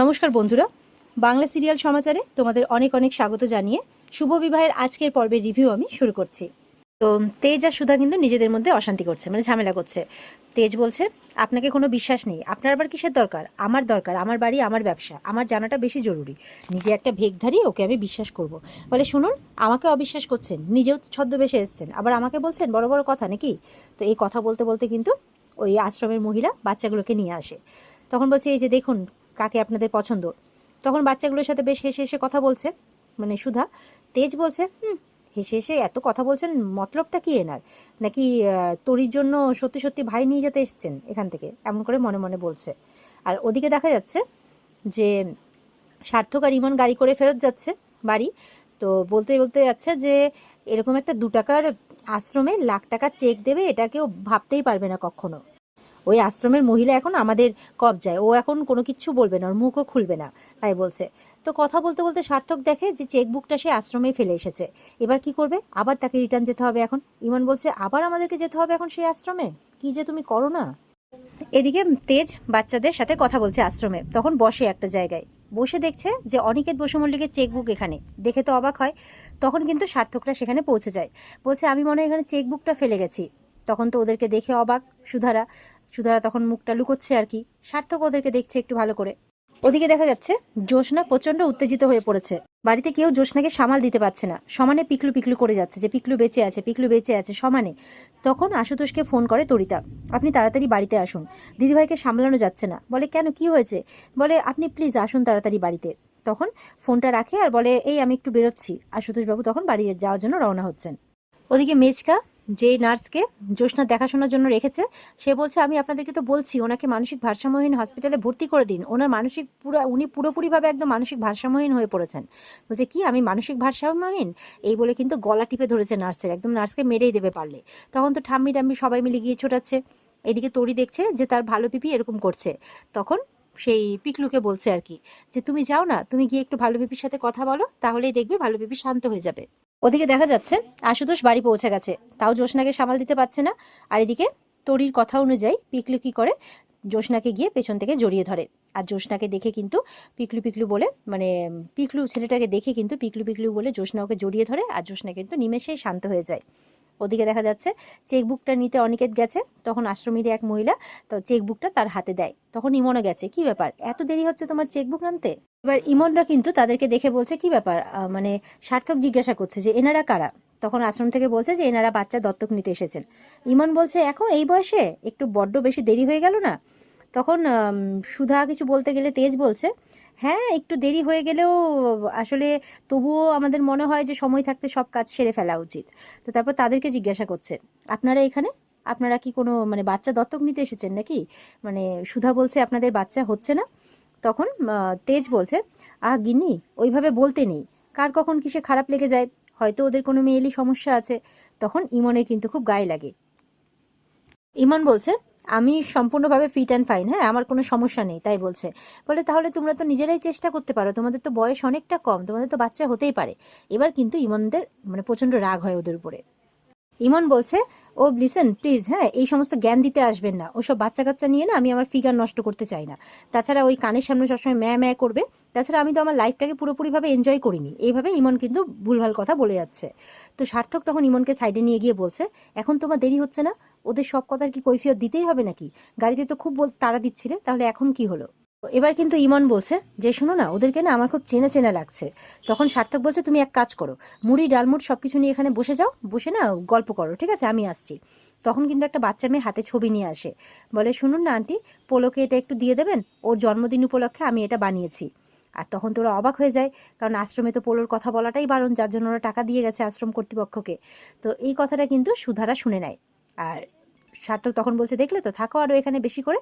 নমস্কার বন্ধুরা। বাংলা সিরিয়াল সমাচারে তোমাদের অনেক অনেক স্বাগত জানিয়ে শুভ বিবাহের আজকের পর্বের রিভিউ আমি শুরু করছি। তো তেজ আর সুধা কিন্তু নিজেদের মধ্যে অশান্তি করছে মানে ঝামেলা করছে। তেজ বলছে, আপনাকে কোনো বিশ্বাস নেই। আপনার আবার কিসের দরকার? আমার দরকার, আমার বাড়ি, আমার ব্যবসা। আমার জানাটা বেশি জরুরি। নিজে একটা ভেগধারী, ওকে আমি বিশ্বাস করব। বলে শুনুন, আমাকে অবিশ্বাস করছেন, নিজেও ছদ্মবেশে এসছেন। আবার আমাকে বলছেন, বড় বড় কথা নাকি? তো এই কথা বলতে বলতে কিন্তু ওই আশ্রমের মহিলা বাচ্চাগুলোকে নিয়ে আসে। তখন বলছে, এই যে দেখুন কাকে আপনাদের পছন্দ। তখন বাচ্চাগুলোর সাথে বেশ হেসে হেসে কথা বলছে মানে সুধা। তেজ বলছে, হুম, হেসে হেসে এত কথা বলছেন, মতলবটা কি এনার? নাকি তোরির জন্য সত্যি সত্যি ভাই নিয়ে যেতে এসছেন এখান থেকে? এমন করে মনে মনে বলছে। আর ওদিকে দেখা যাচ্ছে যে সার্থক আর ইমন গাড়ি করে ফেরত যাচ্ছে বাড়ি। তো বলতে বলতে যাচ্ছে যে, এরকম একটা দু টাকার আশ্রমে লাখ টাকা চেক দেবে, এটা কেউ ভাবতেই পারবে না কখনো। ওই আশ্রমের মহিলা এখন আমাদের কবজায়। ও এখন কোনো কিচ্ছু বলবে না, ওর মুখও খুলবে না, তাই বলছে। তো কথা বলতে বলতে সার্থক দেখে যে চেকবুকটা সে আশ্রমে ফেলে এসেছে। এবার কি করবে? আবার তাকে রিটার্ন যেতে হবে এখন। ইমন বলছে, আবার আমাদেরকে যেতে হবে এখন সেই আশ্রমে? কি যে তুমি করো না? এদিকে তেজ বাচ্চাদের সাথে কথা বলছে আশ্রমে। তখন বসে একটা জায়গায়। বসে দেখছে যে অনিকেত বসু মল্লিকের চেকবুক এখানে। দেখে তো অবাক হয়। তখন কিন্তু সার্থকরা সেখানে পৌঁছে যায়। বলছে, আমি মনে হয় এখানে চেকবুকটা ফেলে গেছি। তখন তো ওদেরকে দেখে অবাক সুধারা। সুধারা তখন মুখটা লুকোচ্ছে আর কি। সার্থক ওদেরকে দেখছে একটু ভালো করে। ওদিকে দেখা যাচ্ছে, জ্যোৎস্না প্রচণ্ড উত্তেজিত হয়ে পড়েছে। বাড়িতে কেউ জ্যোৎস্নাকে সামাল দিতে পারছে না। সমানে পিকলু পিকলু করে যাচ্ছে যে, পিকলু বেঁচে আছে, পিকলু বেঁচে আছে, সমানে। তখন আশুতোষকে ফোন করে তরিতা, আপনি তাড়াতাড়ি বাড়িতে আসুন। দিদিভাইকে সামলানো যাচ্ছে না। বলে, কেন? কি হয়েছে? বলে, আপনি প্লিজ আসুন তাড়াতাড়ি বাড়িতে। তখন ফোনটা রাখে আর বলে, এই, আমি একটু বেরোচ্ছি। আশুতোষবাবু তখন বাড়ি যাওয়ার জন্য রওনা হচ্ছেন। ওদিকে মেজকা যে নার্সকে জ্যোৎস্না দেখাশোনার জন্য রেখেছে, সে বলছে, আমি আপনাদেরকে তো বলছি, ওনাকে মানসিক ভারসাম্যহীন হসপিটালে ভর্তি করে দিন। ওনার মানসিক পুরো, উনি পুরোপুরিভাবে একদম মানসিক ভারসাম্যহীন হয়ে পড়েছেন। বলছে, কি, আমি মানসিক ভারসাম্যহীন? এই বলে কিন্তু গলা টিপে ধরেছে নার্সের, একদম নার্সকে মেরেই দেবে পারলে। তখন তো ঠাম্মি টাম্মি সবাই মিলে গিয়ে ছোটাচ্ছে। এদিকে তরি দেখছে যে তার ভালো পিপি এরকম করছে। তখন সেই পিকলুকে বলছে আর কি, যে তুমি যাও না, তুমি গিয়ে একটু ভালো পিপির সাথে কথা বলো, তাহলেই দেখবে ভালো পিপি শান্ত হয়ে যাবে। ওদিকে দেখা যাচ্ছে আশুতোষ বাড়ি পৌঁছে গেছে। তাও জ্যোৎস্নাকে সামাল দিতে পারছে না। আর এদিকে তরির কথা অনুযায়ী পিকলু কি করে? জ্যোৎস্নাকে গিয়ে পেছন থেকে জড়িয়ে ধরে। আর জ্যোৎস্নাকে দেখে কিন্তু পিকলু পিকলু বলে মানে পিকলু ছেলেটাকে দেখে কিন্তু পিকলু পিকলু বলে জ্যোৎস্না ওকে জড়িয়ে ধরে আর জ্যোৎস্না কিন্তু নিমেষেই শান্ত হয়ে যায়। ওদিকে দেখা যাচ্ছে চেকবুকটা নিতে অনিকেত গেছে। তখন আশ্রমেরই এক মহিলা তো চেকবুকটা তার হাতে দেয়। তখন ইমনও গেছে। কি ব্যাপার? এত দেরি হচ্ছে তোমার চেকবুক আনতে? এবার ইমনরা কিন্তু তাদেরকে দেখে বলছে, কি ব্যাপার? মানে সার্থক জিজ্ঞাসা করছে যে, এনারা কারা? তখন আশ্রম থেকে বলছে যে, এনারা বাচ্চা দত্তক নিতে এসেছেন। ইমন বলছে, এখন এই বয়সে একটু বড্ড বেশি দেরি হয়ে গেল না? তখন সুধা কিছু বলতে গেলে তেজ বলছে হ্যাঁ একটু দেরি হয়ে গেলেও আসলে তবুও আমাদের মনে হয় যে, সময় থাকতে সব কাজ সেরে ফেলা উচিত। তো তারপর তাদেরকে জিজ্ঞাসা করছে, আপনারা এখানে? আপনারা কি কোনো মানে বাচ্চা দত্তক নিতে এসেছেন নাকি? মানে সুধা বলছে, আপনাদের বাচ্চা হচ্ছে না। তখন তেজ বলছে আহ গিন্নি, ওইভাবে বলতে নেই। কার কখন কিসে খারাপ লেগে যায়? হয়তো ওদের কোনো মেয়েলি সমস্যা আছে। তখন ইমনের কিন্তু খুব গায়ে লাগে। ইমন বলছে, আমি সম্পূর্ণভাবে ফিট অ্যান্ড ফাইন হ্যাঁ আমার কোনো সমস্যা নেই। তাই বলছে। বলে, তাহলে তোমরা তো নিজেরাই চেষ্টা করতে পারো, তোমাদের তো বয়স অনেকটা কম, তোমাদের তো বাচ্চা হতেই পারে। এবার কিন্তু ইমনদের মানে প্রচণ্ড রাগ হয় ওদের উপরে। ইমন বলছে, ও লিসেন প্লিজ হ্যাঁ এই সমস্ত জ্ঞান দিতে আসবেন না। ওসব বাচ্চা কাচ্চা নিয়ে না আমি আমার ফিগার নষ্ট করতে চাই না। তাছাড়া ওই কানের সামনে সবসময় ম্যা ম্যা করবে। তাছাড়া আমি তো আমার লাইফটাকে পুরোপুরিভাবে এনজয় করিনি। এইভাবে ইমন কিন্তু ভুলভাল কথা বলে যাচ্ছে। তো সার্থক তখন ইমনকে সাইডে নিয়ে গিয়ে বলছে, এখন তোমার দেরি হচ্ছে না? ওদের সব কথার কি কৈফিয়ত দিতেই হবে নাকি? গাড়িতে তো খুব বল তাড়া দিচ্ছিলে, তাহলে এখন কি হলো? এবার কিন্তু ইমন বলছে যে, শোনো না, ওদেরকে না আমার খুব চেনা চেনা লাগছে। তখন সার্থক বলছে, তুমি এক কাজ করো, মুড়ি ডালমুট সব কিছু নিয়ে এখানে বসে যাও, বসে না গল্প করো, ঠিক আছে? আমি আসছি। তখন কিন্তু একটা বাচ্চা মেয়ে হাতে ছবি নিয়ে আসে। বলে, শুনুন না, আন্টি, পোলোকে এটা একটু দিয়ে দেবেন? ওর জন্মদিন উপলক্ষে আমি এটা বানিয়েছি। আর তখন তো ওরা অবাক হয়ে যায়, কারণ আশ্রমে তো পোলোর কথা বলাটাই বারণ, যার জন্য ওরা টাকা দিয়ে গেছে আশ্রম কর্তৃপক্ষকে। তো এই কথাটা কিন্তু সুধারা শুনে নেয়। আর সার্থক তখন বলছে, দেখলে তো, থাকো আরও এখানে বেশি করে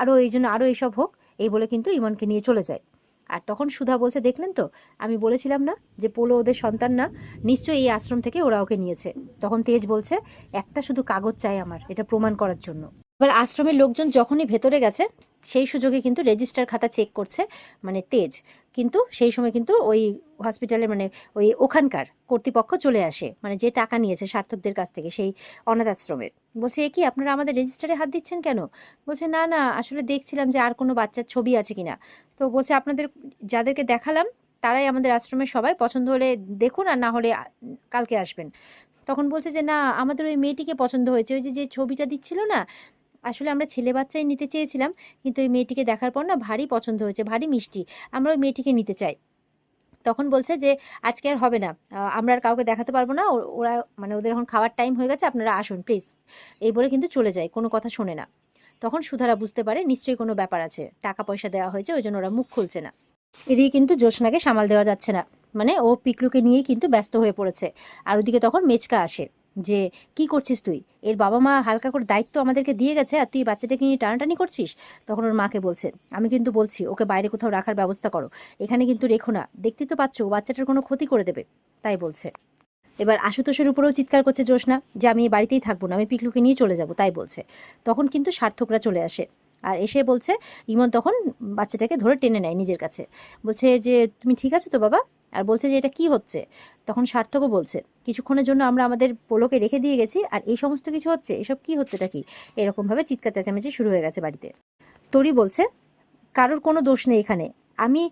আরও এই জন্য আরও এইসব হোক। এই বলে কিন্তু ইমনকে নিয়ে চলে যায়। আর তখন সুধা বলছে, দেখলেন তো? আমি বলেছিলাম না যে পোলো ওদের সন্তান না, নিশ্চয়ই এই আশ্রম থেকে ওরা ওকে নিয়েছে। তখন তেজ বলছে, একটা শুধু কাগজ চাই আমার, এটা প্রমাণ করার জন্য। এবার আশ্রমের লোকজন যখনই ভেতরে গেছে, সেই সুযোগে কিন্তু রেজিস্টার খাতা চেক করছে মানে তেজ। কিন্তু সেই সময় কিন্তু ওই হসপিটালে মানে ওই ওখানকার কর্তৃপক্ষ চলে আসে। মানে যে টাকা নিয়েছে সার্থকদের কাছ থেকে সেই অনাথ আশ্রমের বলছে কি, আপনারা আমাদের রেজিস্টারে হাত দিচ্ছেন কেন? বলছে, না না, আসলে দেখছিলাম যে আর কোনো বাচ্চার ছবি আছে কিনা। তো বলছে, আপনাদের, যাদেরকে দেখালাম, তারাই আমাদের আশ্রমের সবাই। পছন্দ হলে দেখুন আর না হলে কালকে আসবেন। তখন বলছে যে, না, আমাদের ওই মেয়েটিকে পছন্দ হয়েছে। ওই যে যে ছবিটা দিচ্ছিল না আসলে আমরা ছেলে বাচ্চাই নিতে চেয়েছিলাম, কিন্তু ওই মেয়েটিকে দেখার পর না ভারী পছন্দ হয়েছে, ভারী মিষ্টি। আমরা ওই মেয়েটিকে নিতে চাই। তখন বলছে যে, আজকে আর হবে না। আমরা আর কাউকে দেখাতে পারব না। ওরা মানে ওদের এখন খাওয়ার টাইম হয়ে গেছে, আপনারা আসুন প্লিজ এই বলে কিন্তু চলে যায়, কোনো কথা শোনে না। তখন সুধারা বুঝতে পারে, নিশ্চয়ই কোনো ব্যাপার আছে। টাকা পয়সা দেওয়া হয়েছে, ওই জন্য ওরা মুখ খুলছে না। এদিকে কিন্তু জ্যোৎস্নাকে সামাল দেওয়া যাচ্ছে না। মানে ও পিকলুকে নিয়েই কিন্তু ব্যস্ত হয়ে পড়েছে। আর ওদিকে তখন মেচকা আসে। যে, কি করছিস তুই? এর বাবা মা হালকা করে দায়িত্ব আমাদেরকে দিয়ে গেছে আর তুই বাচ্চাটাকে নিয়ে টানাটানি করছিস? তখন ওর মাকে বলছে, আমি কিন্তু বলছি, ওকে বাইরে কোথাও রাখার ব্যবস্থা করো। এখানে কিন্তু রেখো না। দেখতে তো পাচ্ছ বাচ্চাটার কোনো ক্ষতি করে দেবে। তাই বলছে। এবার আশুতোষের উপরেও চিৎকার করছে জোসনা যে, আমি বাড়িতেই থাকব না, আমি পিকলুকে নিয়ে চলে যাব। তাই বলছে। তখন কিন্তু সার্থকরা চলে আসে আর এসে বলছে, ইমন তখন বাচ্চাটাকে ধরে টেনে নেয় নিজের কাছে। বলছে যে, তুমি ঠিক আছো তো বাবা? আর বলছে যে এটা কি হচ্ছে? তখন সার্থকও বলছে, কিছুক্ষণের জন্য আমরা আমাদের পোলোকে রেখে দিয়ে গেছি, আর এই সমস্ত কিছু হচ্ছে, এসব কি হচ্ছে, এটা কি? এরকমভাবে চিৎকার চেঁচামেচি শুরু হয়ে গেছে বাড়িতে। তরি বলছে, কারোর কোনো দোষ নেই এখানে। আমি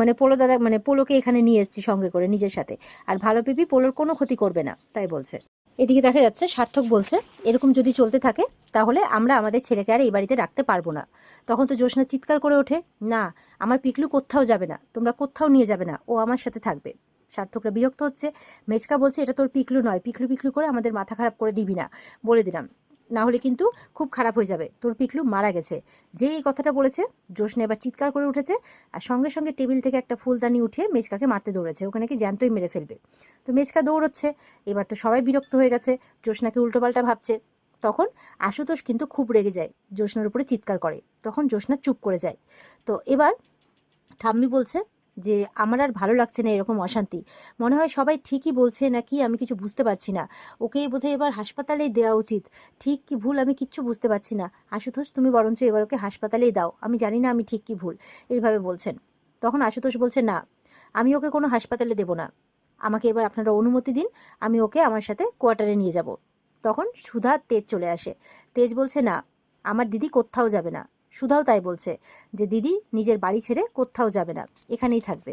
মানে পোলো দাদা মানে পোলোকে এখানে নিয়ে এসেছি সঙ্গে করে, নিজের সাথে। আর ভালো পিপি পোলোর কোনো ক্ষতি করবে না। তাই বলছে। এদিকে দেখা যাচ্ছে সার্থক বলছে, এরকম যদি চলতে থাকে, তাহলে আমরা আমাদের ছেলেকে আর এই বাড়িতে রাখতে পারব না। তখন তো জোসনা চিৎকার করে ওঠে, না, আমার পিকলু কোথাও যাবে না, তোমরা কোথাও নিয়ে যাবে না, ও আমার সাথে থাকবে। সার্থকরা বিরক্ত হচ্ছে, মেচকা বলছে, এটা তোর পিকলু নয়, পিকলু পিকলু করে আমাদের মাথা খারাপ করে দিবি না। বলে দিলাম। না হলে কিন্তু খুব খারাপ হয়ে যাবে। তোর পিকলু মারা গেছে। যে এই কথাটা বলেছে, জোসনা এবার চিৎকার করে উঠেছে আর সঙ্গে সঙ্গে টেবিল থেকে একটা ফুলদানি উঠিয়ে মেচকাকে মারতে দৌড়েছে। ওখানে কি জ্যান্তই মেরে ফেলবে। তো মেচকা দৌড়চ্ছে। এবার তো সবাই বিরক্ত হয়ে গেছে। জোসনাকে উল্টোপাল্টা ভাবছে। তখন আশুতোষ কিন্তু খুব রেগে যায়। জোসনার উপরে চিৎকার করে। তখন জোসনা চুপ করে যায়। তো এবার ঠাম্মি বলছে যে আমার আর ভালো লাগছে না এরকম অশান্তি। মনে হয় সবাই ঠিকই বলছে নাকি আমি কিছু বুঝতে পারছি না। ওকে বোধহয় এবার হাসপাতালেই দেওয়া উচিত। ঠিক কি ভুল আমি কিচ্ছু বুঝতে পারছি না। আশুতোষ, তুমি বরঞ্চ এবার ওকে হাসপাতালেই দাও। আমি জানি না আমি ঠিক কি ভুল। এইভাবে বলছেন। তখন আশুতোষ বলছে, না, আমি ওকে কোনো হাসপাতালে দেব না। আমাকে এবার আপনারা অনুমতি দিন। আমি ওকে আমার সাথে কোয়ার্টারে নিয়ে যাব। তখন সুধা তেজ চলে আসে। তেজ বলছে, না, আমার দিদি কোথাও যাবে না। সুধাও তাই বলছে যে, দিদি, নিজের বাড়ি ছেড়ে কোথাও যাবে না, এখানেই থাকবে।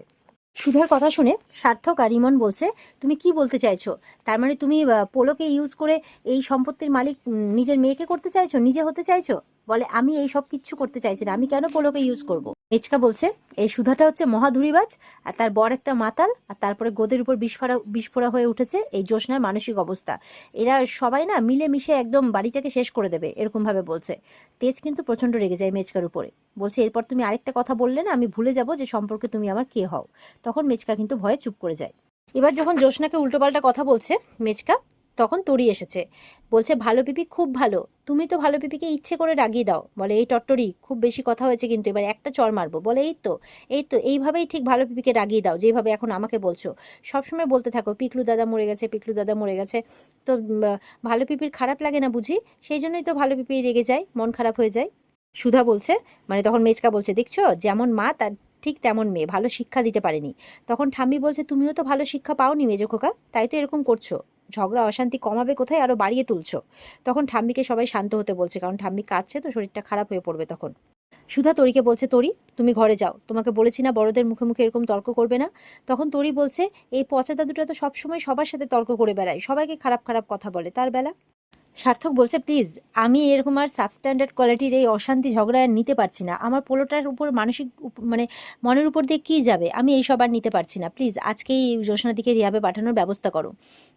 সুধার কথা শুনে সার্থক আর ইমন বলছে, তুমি কি বলতে চাইছো? তার মানে তুমি পোলোকে ইউজ করে এই সম্পত্তির মালিক নিজের মেয়েকে করতে চাইছো? নিজে হতে চাইছো? বলে, আমি এই সব কিচ্ছু করতে চাইছি না। আমি কেন পোলোকে ইউজ করব? মেচকা বলছে, এই সুধাটা হচ্ছে মহাধুরিবাজ আর তার বর একটা মাতাল, আর তারপরে গোদের উপর বিস্ফোরা বিস্ফোরা হয়ে উঠেছে এই জোসনার মানসিক অবস্থা। এরা সবাই না মিলে মিশে একদম বাড়িটাকে শেষ করে দেবে এরকম ভাবে বলছে। তেজ কিন্তু প্রচণ্ড রেগে যায় মেচকার উপরে। বলছে, এরপর তুমি আরেকটা কথা বললে না, আমি ভুলে যাব যে সম্পর্কে তুমি আমার কে হও। তখন মেচকা কিন্তু ভয়ে চুপ করে যায়। এবার যখন জোসনাকে উল্টোপাল্টা কথা বলছে, মেচকা তখন তরি এসেছে। বলছে, ভালো পিপি খুব ভালো। তুমি তো ভালো পিপিকে ইচ্ছে করে রাগিয়ে দাও। বলে, এই টট্টরি, খুব বেশি কথা হয়েছে কিন্তু এবার একটা চর মারবো। বলে, এই তো এই তো, এইভাবেই ঠিক ভালো পিপিকে রাগিয়ে দাও, যেভাবে এখন আমাকে বলছো। সবসময় বলতে থাকো, পিকলু দাদা মরে গেছে, পিকলু দাদা মরে গেছে। তো ভালো পিপির খারাপ লাগে না বুঝি? সেই জন্যই তো ভালো পিপি রেগে যায়, মন খারাপ হয়ে যায়। সুধা বলছে মানে তখন মেচকা বলছে, দেখছ, যেমন মা, তার ঠিক তেমন মেয়ে, ভালো শিক্ষা দিতে পারেনি। তখন ঠাম্মি বলছে, তুমিও তো ভালো শিক্ষা পাওনি, মেজো খোকা, তাই তো এরকম করছ। ঝগড়া অশান্তি কমাবে কোথায়? আরও বাড়িয়ে তুলছ। তখন ঠাম্মিকে সবাই শান্ত হতে বলছে, কারণ ঠাম্মি কাঁদছে তো শরীরটা খারাপ হয়ে পড়বে তখন। সুধা তরিকে বলছে, তরি, তুমি ঘরে যাও। তোমাকে বলেছি না বড়দের মুখে মুখে এরকম তর্ক করবে না। তখন তরি বলছে, এই পচা দাদুটা তো সবসময় সবার সাথে তর্ক করে বেড়ায়। সবাইকে খারাপ খারাপ কথা বলে। তার বেলা? সার্থক বলছে, প্লিজ, আমি এরকম আর সাবস্ট্যান্ডার্ড কোয়ালিটির এই অশান্তি ঝগড়া আর নিতে পারছি না। আমার পোলোটার উপর মানসিক মানে মনের উপর দিয়ে কী যাবে? আমি এই সব আর নিতে পারছি না। প্লিজ, আজকেই জ্যোৎস্নাদিকে রিয়াবে পাঠানোর ব্যবস্থা করো।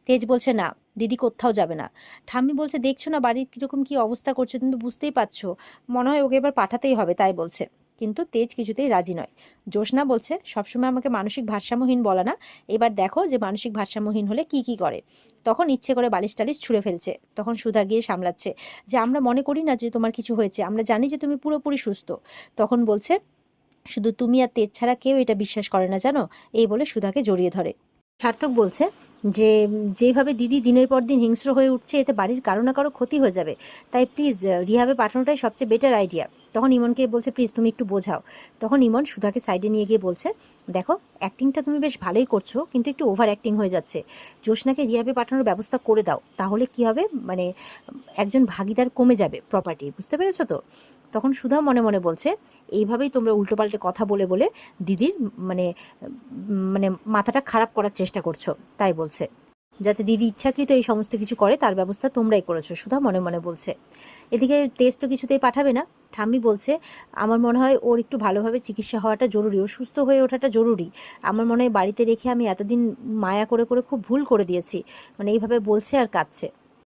তেজ বলছে, না, দিদি কোথাও যাবে না। ঠাম্মি বলছে, দেখছ না বাড়ির কীরকম কী অবস্থা করছে তুমি বুঝতেই পারছ। মনে হয় ওকে এবার পাঠাতেই হবে, তাই বলছে। কিন্তু তেজ কিছুতেই রাজি নয়। জ্যোৎস্না বলছে, সবসময় আমাকে মানসিক ভারসাম্যহীন বলা না। এবার দেখো যে মানসিক ভারসাম্যহীন হলে কি কি করে। তখন ইচ্ছে করে বালিশ টালিশ ছুঁড়ে ফেলছে, তখন সুধা গিয়ে সামলাচ্ছে যে, আমরা মনে করি না যে তোমার কিছু হয়েছে, আমরা জানি যে তুমি পুরোপুরি সুস্থ। তখন বলছে, শুধু তুমি আর তেজ ছাড়া কেউ এটা বিশ্বাস করে না, জানো? এই বলে সুধাকে জড়িয়ে ধরে। সার্থক বলছে যে, যেভাবে দিদি দিনের পর দিন হিংস্র হয়ে উঠছে, এতে বাড়ির কারও না কারও ক্ষতি হয়ে যাবে। তাই প্লিজ রিহাবে পাঠানোটাই সবচেয়ে বেটার আইডিয়া তখন ইমনকে বলছে, প্লিজ তুমি একটু বোঝাও। তখন ইমন সুধাকে সাইডে নিয়ে গিয়ে বলছে, দেখো অ্যাক্টিংটা তুমি বেশ ভালোই করছ, কিন্তু একটু ওভার অ্যাক্টিং হয়ে যাচ্ছে। জ্যোৎস্নাকে রিহাবে পাঠানোর ব্যবস্থা করে দাও, তাহলে কি হবে? মানে একজন ভাগিদার কমে যাবে প্রপার্টির বুঝতে পেরেছ তো? তখন সুধা মনে মনে বলছে, এইভাবেই তোমরা উল্টোপাল্টে কথা বলে বলে দিদির মানে মানে মাথাটা খারাপ করার চেষ্টা করছ। তাই বলছে। যাতে দিদি ইচ্ছাকৃত এই সমস্ত কিছু করে, তার ব্যবস্থা তোমরাই করেছ, সুধা মনে মনে বলছে। এদিকে তেজ তো কিছুতেই পাঠাবে না। ঠাম্মি বলছে, আমার মনে হয় ওর একটু ভালোভাবে চিকিৎসা হওয়াটা জরুরি, ও সুস্থ হয়ে ওঠাটা জরুরি। আমার মনে হয় বাড়িতে রেখে আমি এতদিন মায়া করে করে খুব ভুল করে দিয়েছি। মানে এইভাবে বলছে আর কাঁদছে।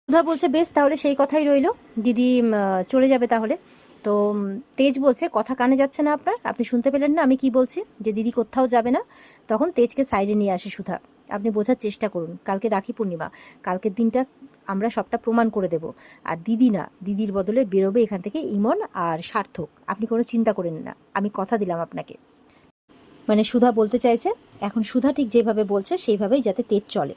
সুধা বলছে, বেশ, তাহলে সেই কথাই রইল। দিদি চলে যাবে তাহলে। তো তেজ বলছে, কথা কানে যাচ্ছে না আপনার? আপনি শুনতে পেলেন না আমি কি বলছি? যে দিদি কোথাও যাবে না? তখন তেজকে সাইডে নিয়ে আসে সুধা। আপনি বোঝার চেষ্টা করুন। কালকে রাখি পূর্ণিমা। কালকের দিনটা আমরা সবটা প্রমাণ করে দেব। আর দিদি না, দিদির বদলে বেরোবে এখান থেকে ইমন আর সার্থক। আপনি কোনো চিন্তা করেন না। আমি কথা দিলাম আপনাকে। মানে সুধা বলতে চাইছে, এখন সুধা ঠিক যেভাবে বলছে, সেইভাবেই যাতে তেজ চলে।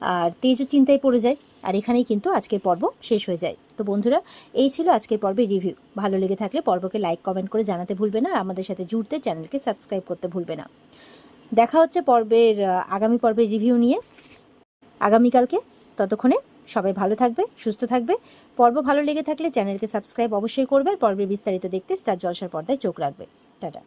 আর তেজও চিন্তায় পড়ে যায়। আর এখানেই কিন্তু আজকের পর্ব শেষ হয়ে যায়। তো বন্ধুরা, এই ছিল আজকের পর্বের রিভিউ। ভালো লেগে থাকলে পর্বকে লাইক, কমেন্ট করে জানাতে ভুলবে না। আর আমাদের সাথে জুড়তে চ্যানেলকে সাবস্ক্রাইব করতে ভুলবে না। দেখা হচ্ছে পর্বের আগামী পর্বের রিভিউ নিয়ে। আগামীকালকে ততক্ষণে সবাই ভালো থাকবে, সুস্থ থাকবে। পর্ব ভালো লেগে থাকলে চ্যানেলকে সাবস্ক্রাইব অবশ্যই করবে। পর্বের বিস্তারিত দেখতে স্টার জলসার পর্দায় চোখ রাখবে। টাটা।